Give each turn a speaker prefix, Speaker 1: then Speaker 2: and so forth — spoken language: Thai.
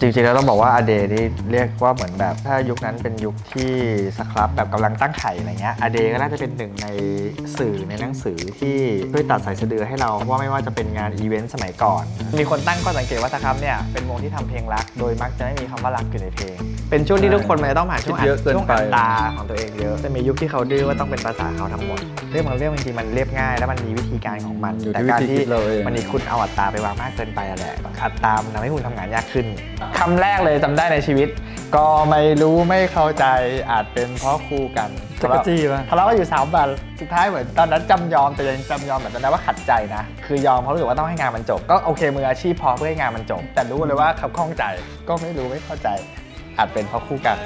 Speaker 1: จริงๆแล้วต้องบอกว่าอเดนี่เรียกว่าเหมือนแบบถ้ายุคนั้นเป็นยุคที่สครับแบบกำลังตั้งไข่อะไรเงี้ยอเดก็น่าจะเป็นหนึ่งในสื่อในหนังสือที่ช่วยตัดสายสะดือให้เราเพราะว่าไม่ว่าจะเป็นงานอีเวนต์สมัยก่อน มีคนตั้งข้อสังเกตว่าสครับเนี่ยเป็นวงที่ทำเพลงรัก โดยมักจะไม่มีคำว่ารักอยู่ในเพลง เป็นช่วงที่ทุกคนมันจะต้องผ่านช่วงอั
Speaker 2: ดเยอะเกิน
Speaker 1: ช่วง
Speaker 2: ไป
Speaker 1: อัตราของตัวเองเยอะจะมียุคที่เขาดื้อว่าต้องเป็นภาษาเขาทั้งหมดเรื่องบางเรื่องจริงๆมันเรียบง่าย แล้วมันมีวิธีการของมัน
Speaker 2: อยู่
Speaker 1: แต่การที่
Speaker 2: คิดเราเอง
Speaker 1: มันมีคุณเอาอัตราไปวางมากเกินไปอะแหละอัตรามันทำให้คุณทำงานยากขึ้นคำแรกเลยจำได้ในชีวิต ก็ไม่รู้ไม่เข้าใจอาจเป็นเพราะคู่กัน
Speaker 2: จักรจี้ปะ
Speaker 1: ทะเลาะกันอยู่สามวันสุดท้ายเหมือนตอนนั้นจำยอมแต่ยังจำยอมแบบตอนนั้นว่าขัดใจนะ คือยอมเพราะรู้สึกว่าต้องให้งานมันจบ ก็โอเคมืออาชีพพอเพื่อให้งานมันจบ แต่รู้เลยว่าเขาข้องใจก็ไม่รู้ไม่เข้าใจ อาจเป็นเพราะคู่กัน